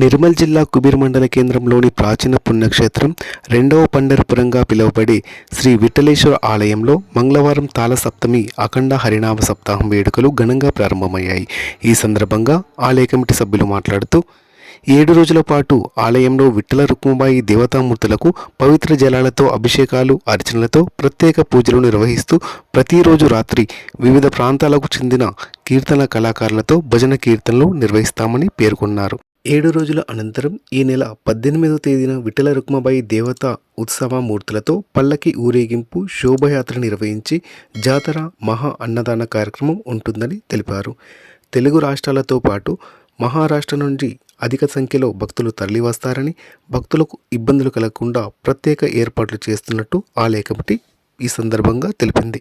నిర్మల్ జిల్లా కుబీర్ మండల కేంద్రంలోని ప్రాచీన పుణ్యక్షేత్రం రెండవ పండరపురంగా పిలువబడే శ్రీ విఠలేశ్వర ఆలయంలో మంగళవారం తాళసప్తమి అఖండ హరినామ సప్తాహం వేడుకలు ఘనంగా ప్రారంభమయ్యాయి. ఈ సందర్భంగా ఆలయ కమిటీ సభ్యులు మాట్లాడుతూ ఏడు రోజుల పాటు ఆలయంలో విఠల రుక్మబాయి దేవతామూర్తులకు పవిత్ర జలాలతో అభిషేకాలు అర్చనలతో ప్రత్యేక పూజలు నిర్వహిస్తూ ప్రతిరోజు రాత్రి వివిధ ప్రాంతాలకు చెందిన కీర్తన కళాకారులతో భజన కీర్తనలు నిర్వహిస్తామని పేర్కొన్నారు. ఏడు రోజుల అనంతరం ఈ నెల పద్దెనిమిదవ తేదీన విఠల రుక్మబాయి దేవత ఉత్సవ మూర్తులతో పల్లకి ఊరేగింపు శోభయాత్ర నిర్వహించి జాతర మహా అన్నదాన కార్యక్రమం ఉంటుందని తెలిపారు. తెలుగు రాష్ట్రాలతో పాటు మహారాష్ట్ర నుండి అధిక సంఖ్యలో భక్తులు తరలివస్తారని భక్తులకు ఇబ్బందులు కలగకుండా ప్రత్యేక ఏర్పాట్లు చేస్తున్నట్టు ఆలయ కమిటీ ఈ సందర్భంగా తెలిపింది.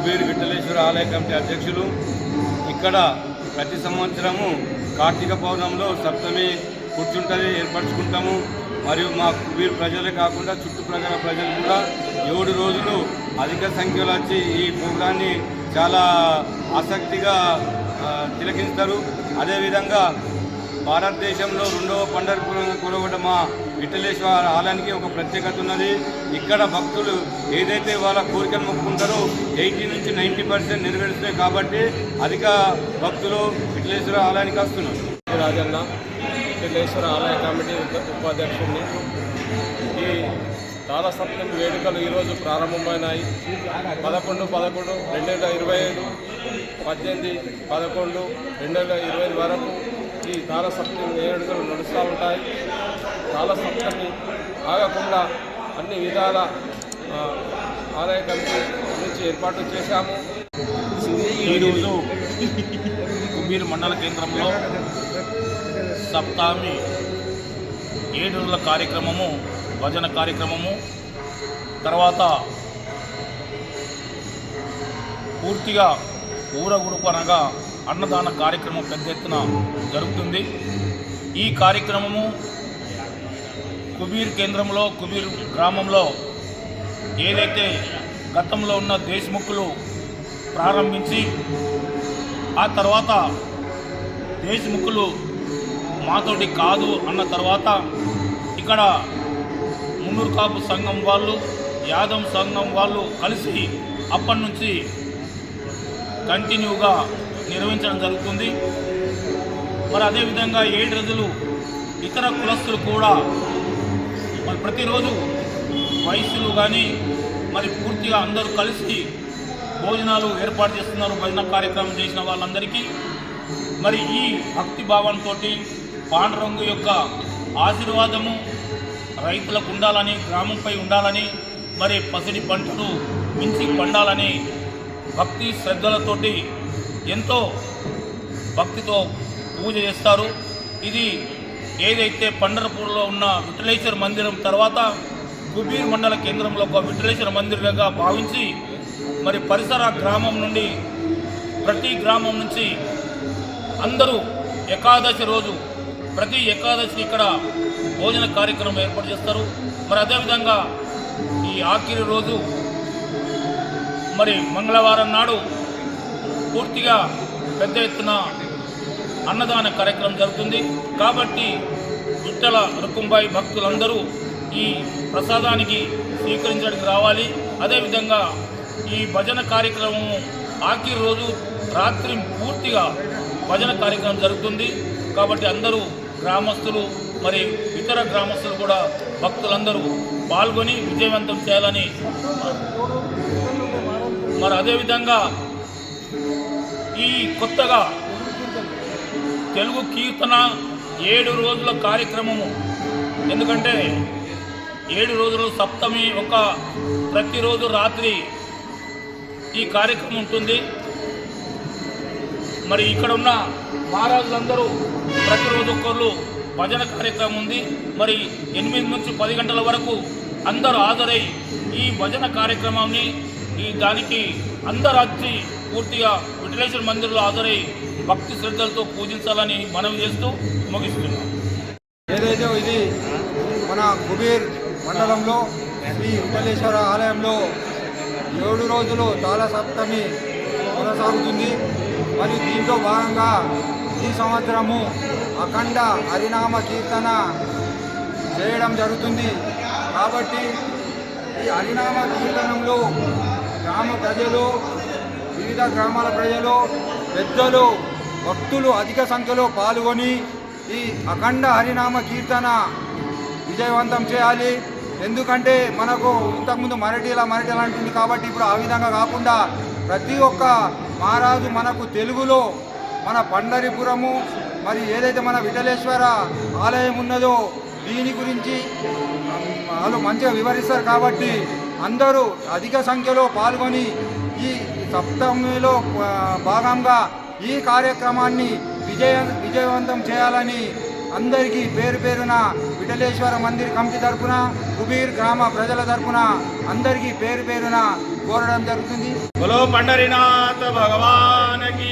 కుబేరు విఠలేశ్వర ఆలయ కమిటీ అధ్యక్షులు. ఇక్కడ ప్రతి సంవత్సరము కార్తీక పౌర్ణంలో సప్తమి కూర్చుంటది ఏర్పరచుకుంటాము. మరియు మా కుబీర్ ప్రజలే కాకుండా చుట్టుప్రక్కల ప్రజలు కూడా ఏడు రోజులు అధిక సంఖ్యలో వచ్చి ఈ ప్రోగ్రాన్ని చాలా ఆసక్తిగా తిలకిస్తారు అదేవిధంగా భారతదేశంలో రెండవ పండరపురంగా కొలవట మా విఠలేశ్వర ఆలయానికి ఒక ప్రత్యేకత ఉన్నది. ఇక్కడ భక్తులు ఏదైతే వాళ్ళ కోరికలు మొక్కుకుంటారో ఎయిటీ నుంచి నైంటీ పర్సెంట్ నెరవేరుస్తాయి కాబట్టి అధిక భక్తులు విఠలేశ్వర ఆలయానికి వస్తున్నారు. రాజన్న విఠలేశ్వర ఆలయ కమిటీ ఉపాధ్యక్షుడిని. ఈ తాళసప్తమి వేడుకలు ఈరోజు ప్రారంభమైనాయి. పదకొండు పదకొండు రెండు వేల ఇరవై ఐదు పద్దెనిమిది పదకొండు రెండు వేల ఇరవై ఐదు వరకు ఈ తాళసప్తమి వేడుకలు నడుస్తూ ఉంటాయి. తాళసప్తమి ఆగకుండా అన్ని విధాల ఆదాయ కమిటీ నుంచి ఏర్పాటు చేశాము. ఈరోజు కుమ్మీరు మండల కేంద్రంలో సప్తాహి ఏడు రోజుల కార్యక్రమము భజన కార్యక్రమము తర్వాత పూర్తిగా ఊరగుడుపు అనగా అన్నదాన కార్యక్రమం పెద్ద ఎత్తున జరుగుతుంది. ఈ కార్యక్రమము కుబీర్ కేంద్రంలో కుబీర్ గ్రామంలో ఏదైతే గతంలో ఉన్న దేశముఖులు ప్రారంభించి ఆ తర్వాత దేశముఖులు మాతోటి కాదు అన్న తర్వాత ఇక్కడ మున్నూరు కాపు సంఘం వాళ్ళు యాదవ్ సంఘం వాళ్ళు కలిసి అప్పటి నుంచి కంటిన్యూగా నిర్వహించడం జరుగుతుంది. మరి అదేవిధంగా ఏడు రోజులు ఇతర కులస్తులు కూడా ప్రతిరోజు వయసులు కానీ మరి పూర్తిగా అందరూ కలిసి భోజనాలు ఏర్పాటు చేస్తున్నారు భజన కార్యక్రమం చేసిన వాళ్ళందరికీ. మరి ఈ భక్తి భావంతో పాండురంగు యొక్క ఆశీర్వాదము రైతులకు ఉండాలని గ్రామంపై ఉండాలని మరి పసిడి పంటలు మించి పండాలని భక్తి శ్రద్ధలతోటి ఎంతో భక్తితో పూజ చేస్తారు. ఇది ఏదైతే పండరపూర్లో ఉన్న విఠలేశ్వర మందిరం తర్వాత కుబీర్ మండల కేంద్రంలో ఒక విఠలేశ్వర మందిరంగా భావించి మరి పరిసర గ్రామం నుండి ప్రతి గ్రామం నుంచి అందరూ ఏకాదశి రోజు ప్రతి ఏకాదశి ఇక్కడ భోజన కార్యక్రమం ఏర్పాటు చేస్తారు. మరి అదేవిధంగా ఈ ఆఖరి రోజు మరి మంగళవారం నాడు పూర్తిగా పెద్ద ఎత్తున అన్నదాన కార్యక్రమం జరుగుతుంది. కాబట్టి విట్టల రుకుంబాయి భక్తులందరూ ఈ ప్రసాదానికి స్వీకరించడానికి రావాలి. అదేవిధంగా ఈ భజన కార్యక్రమము ఆఖరి రోజు రాత్రి పూర్తిగా భజన కార్యక్రమం జరుగుతుంది. కాబట్టి అందరూ గ్రామస్తులు మరి ఇతర గ్రామస్తులు కూడా భక్తులందరూ పాల్గొని విజయవంతం చేయాలని మరి అదేవిధంగా ఈ కొత్తగా తెలుగు కీర్తన ఏడు రోజుల కార్యక్రమము. ఎందుకంటే ఏడు రోజులు సప్తమి ఒక ప్రతిరోజు రాత్రి ఈ కార్యక్రమం ఉంటుంది. మరి ఇక్కడ ఉన్న మహారాజులందరూ ప్రతిరోజు ఒక్కరు భజన కార్యక్రమం ఉంది. మరి ఎనిమిది నుంచి పది గంటల వరకు అందరూ హాజరై ఈ భజన కార్యక్రమాన్ని ఈ దానికి అందరు వచ్చి పూర్తిగా విఠలేశ్వర మందిర్లో హాజరై భక్తి శ్రద్ధలతో పూజించాలని మనవి చేస్తూ ముగిస్తున్నాం. ఏదైతే ఇది మన కుబీర్ మండలంలో శ్రీ విఠలేశ్వర ఆలయంలో ఏడు రోజులు తాళ సప్తమి కొనసాగుతుంది. మరియు దీంట్లో భాగంగా ఈ సంవత్సరము అఖండ హరినామ కీర్తన చేయడం జరుగుతుంది. కాబట్టి ఈ హరినామ కీర్తనంలో గ్రామ ప్రజలు వివిధ గ్రామాల ప్రజలు పెద్దలు భక్తులు అధిక సంఖ్యలో పాల్గొని ఈ అఖండ హరినామ కీర్తన విజయవంతం చేయాలి. ఎందుకంటే మనకు ఇంతకుముందు మరటిలా మరటిలా అంటుంది కాబట్టి ఇప్పుడు ఆ విధంగా కాకుండా ప్రతి ఒక్క మహారాజు మనకు తెలుగులో మన పండరిపురము మరి ఏదైతే మన విఠలేశ్వర ఆలయం ఉన్నదో దీని గురించి వాళ్ళు మంచిగా వివరిస్తారు కాబట్టి అందరూ అధిక సంఖ్యలో పాల్గొని ఈ సప్తమిలో భాగంగా ఈ కార్యక్రమాన్ని విజయ విజయవంతం చేయాలని అందరికీ పేరు పేరున విఠలేశ్వర మందిర్ కమిటీ తరపున కుబీర్ గ్రామ ప్రజల తరపున అందరికీ పేరు పేరున కోరడం జరుగుతుంది. బలో పండరినాథ భగవానకి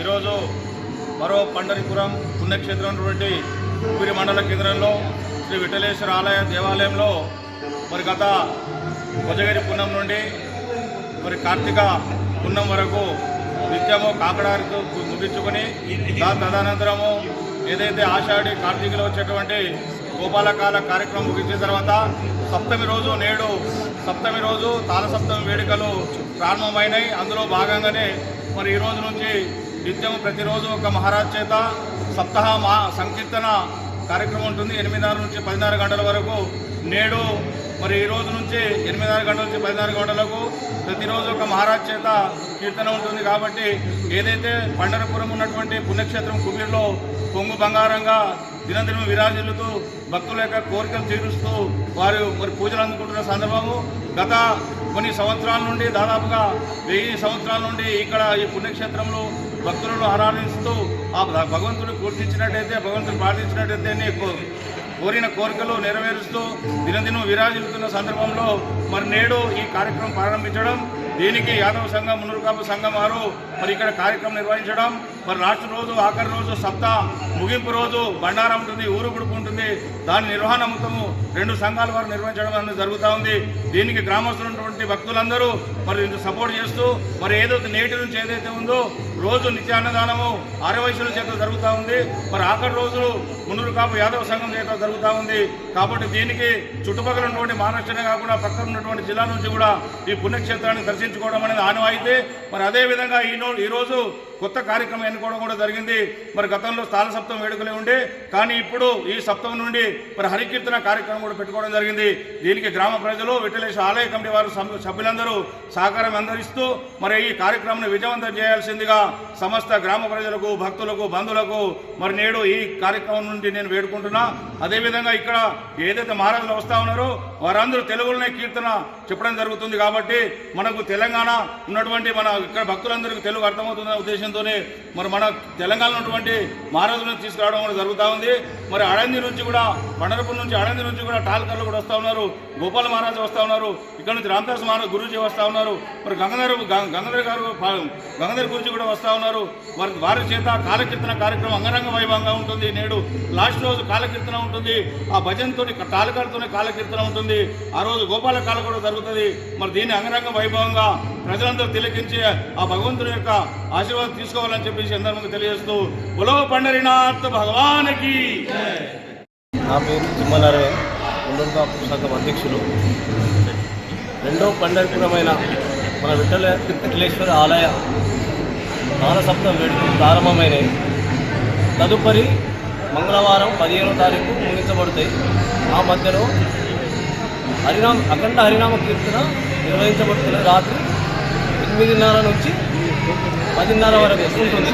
ఈరోజు మరో పండరిపురం పుణ్యక్షేత్రం అయినటువంటి కుబీరి మండల కేంద్రంలో శ్రీ విఠలేశ్వర ఆలయ దేవాలయంలో మరి గత కొజగిరి పుణ్యం నుండి మరి కార్తీక పున్నం వరకు నిత్యము కాకడారితో ముగించుకొని దాని తదనంతరము ఏదైతే ఆషాఢి కార్తీకలో వచ్చేటువంటి గోపాలకాల కార్యక్రమం ముగించిన తర్వాత సప్తమి రోజు నేడు సప్తమి రోజు తాళసప్తమి వేడుకలు ప్రారంభమైనాయి. అందులో భాగంగానే మరి ఈ రోజు నుంచి నిత్యం ప్రతిరోజు ఒక మహారాజ్ చేత సప్తాహ మా సంకీర్తన కార్యక్రమం ఉంటుంది. ఎనిమిదిన్నర నుంచి పదిన్నర గంటల వరకు నేడు మరి ఈ రోజు నుంచి ఎనిమిదిన్నర గంటల నుంచి పదిన్నర గంటలకు ప్రతిరోజు ఒక మహారాజ్ చేత కీర్తన ఉంటుంది కాబట్టి ఏదైతే పండరపురం ఉన్నటువంటి పుణ్యక్షేత్రం కుబీర్లో పొంగు బంగారంగా దినదినం విరాజిల్లుతూ భక్తుల యొక్క కోరికలు తీరుస్తూ వారు మరి పూజలు అందుకుంటున్న సందర్భము. గత కొన్ని సంవత్సరాల నుండి దాదాపుగా వెయ్యి సంవత్సరాల నుండి ఇక్కడ ఈ పుణ్యక్షేత్రంలో భక్తులను ఆరాధిస్తూ ఆ భగవంతుడు పూర్తించినట్టయితే భగవంతుడు ప్రార్థించినట్టయితే నీకు కోరిన కోరికలు నెరవేరుస్తూ దినదినం విరాజిల్లుతున్న సందర్భంలో మరి నేడు ఈ కార్యక్రమం ప్రారంభించడం దీనికి యాదవ సంఘం మునురుకాపు సంఘం వారు మరి ఇక్కడ కార్యక్రమం నిర్వహించడం మరి లాస్ట్ రోజు ఆఖరి రోజు సప్తా ముగింపు రోజు బండారం ఉంటుంది ఊరు గుడుపు ఉంటుంది. దాని నిర్వహణ మొత్తము రెండు సంఘాల వారు నిర్వహించడం అనేది జరుగుతూ ఉంది. దీనికి గ్రామస్తున్నటువంటి భక్తులందరూ మరి సపోర్ట్ చేస్తూ మరి ఏదైతే నేటి నుంచి ఏదైతే ఉందో రోజు నిత్యాన్నదానము ఆరవయసుల చేత జరుగుతూ ఉంది. మరి ఆఖరి రోజు మునురు కాపు యాదవ సంఘం చేత జరుగుతూ ఉంది. కాబట్టి దీనికి చుట్టుపక్కల ఉన్నటువంటి మహారాష్ట్రనే కాకుండా పక్కన ఉన్నటువంటి జిల్లా నుంచి కూడా ఈ పుణ్యక్షేత్రాన్ని దర్శించుకోవడం అనేది ఆనవాయితీ. మరి అదే విధంగా ఈ నో- ఈ రోజు కొత్త కార్యక్రమం ఎన్నుకోవడం కూడా జరిగింది. మరి గతంలో స్థాన సప్తం వేడుకలే ఉండే కానీ ఇప్పుడు ఈ సప్తం నుండి మరి హరికీర్తన కార్యక్రమం కూడా పెట్టుకోవడం జరిగింది. దీనికి గ్రామ ప్రజలు విఠలేశ ఆలయ కమిటీ వారు సభ్యులందరూ సహకారం అందరిస్తూ మరి ఈ కార్యక్రమాన్ని విజయవంతం చేయాల్సిందిగా సమస్త గ్రామ ప్రజలకు భక్తులకు బంధువులకు మరి నేడు ఈ కార్యక్రమం నుండి నేను వేడుకుంటున్నా. అదేవిధంగా ఇక్కడ ఏదైతే మహారాజులు వస్తా ఉన్నారో వారందరూ తెలుగులోనే కీర్తన చెప్పడం జరుగుతుంది కాబట్టి మనకు తెలంగాణ ఉన్నటువంటి మన ఇక్కడ భక్తులందరికీ తెలుగు అర్థమవుతున్న ఉద్దేశంతోనే మరి మన తెలంగాణలో ఉన్నటువంటి మహారాజులను తీసుకురావడం కూడా జరుగుతూ ఉంది. మరి అడంది నుంచి కూడా పండరపూర్ నుంచి అడంది నుంచి కూడా టాల్కర్లు కూడా వస్తూ ఉన్నారు. గోపాల మహారాజు వస్తూ ఉన్నారు. ఇక్కడ నుంచి రామదాస్ మహారాజ్ గురూజీ వస్తూ ఉన్నారు. మరి గంగాధర్ గం- గంగాధర్ గారు పా- గంగాధర్ కూడా వస్తూ ఉన్నారు. వారి వారి చేత కాలకీర్తన కార్యక్రమం అంగరంగ వైభవంగా ఉంటుంది. నేడు లాస్ట్ రోజు కాలకీర్తన ఉంటుంది. ఆ భజనతో తాళకాలతోనే కాలకీర్తన ఉంటుంది. ఆ రోజు గోపాల కాల కూడా జరుగుతుంది. మరి దీన్ని అంగరంగ వైభవంగా ప్రజలందరూ తిలకించి ఆ భగవంతుని యొక్క ఆశీర్వాద తీసుకోవాలని చెప్పేసి అందరికీ తెలియజేస్తూ ఉలవ పండరినాథ్ భగవానికి నా పేరు తిమ్మనారాయణ ఉండూరుగా సంఘం అధ్యక్షులు. రెండో పండరిపురమైన మన విఠల విఠలేశ్వర ఆలయ బాలసప్తం వేడుకలు ప్రారంభమైనవి తదుపరి మంగళవారం పదిహేనో తారీఖు ముగించబడతాయి. ఆ మధ్యలో హరినామ అఖండ హరినామ కీర్తన నిర్వహించబడుతున్న రాత్రి ఎనిమిదిన్నర నుంచి పదిన్నర వరకు ఉంటుంది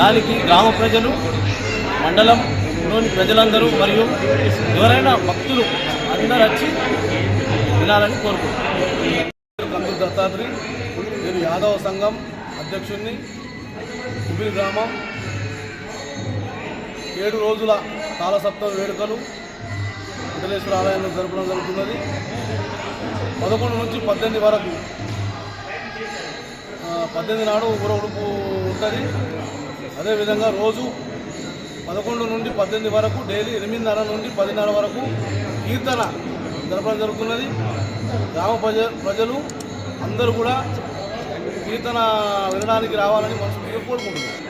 దానికి గ్రామ ప్రజలు మండలం లోని ప్రజలందరూ మరియు ఎవరైనా భక్తులు అందరూ వచ్చి వినాలని కోరుకుంటున్నాను కందు దత్తాత్రి నేను యాదవ సంఘం అధ్యక్షుడిని కుబిరి గ్రామం. ఏడు రోజుల కాలసప్తమ వేడుకలు విఠలేశ్వర ఆలయంలో జరపడం జరుగుతున్నది. పదకొండు నుంచి పద్దెనిమిది వరకు పద్దెనిమిది నాడు ఊర ఉడుపు ఉంటుంది. అదేవిధంగా రోజు పదకొండు నుండి పద్దెనిమిది వరకు డైలీ ఎనిమిదిన్నర నుండి పదిన్నర వరకు కీర్తన జరపడం జరుగుతున్నది. గ్రామ ప్రజ ప్రజలు అందరూ కూడా కీర్తన వినడానికి రావాలని మనసు కోరుకుంటున్నారు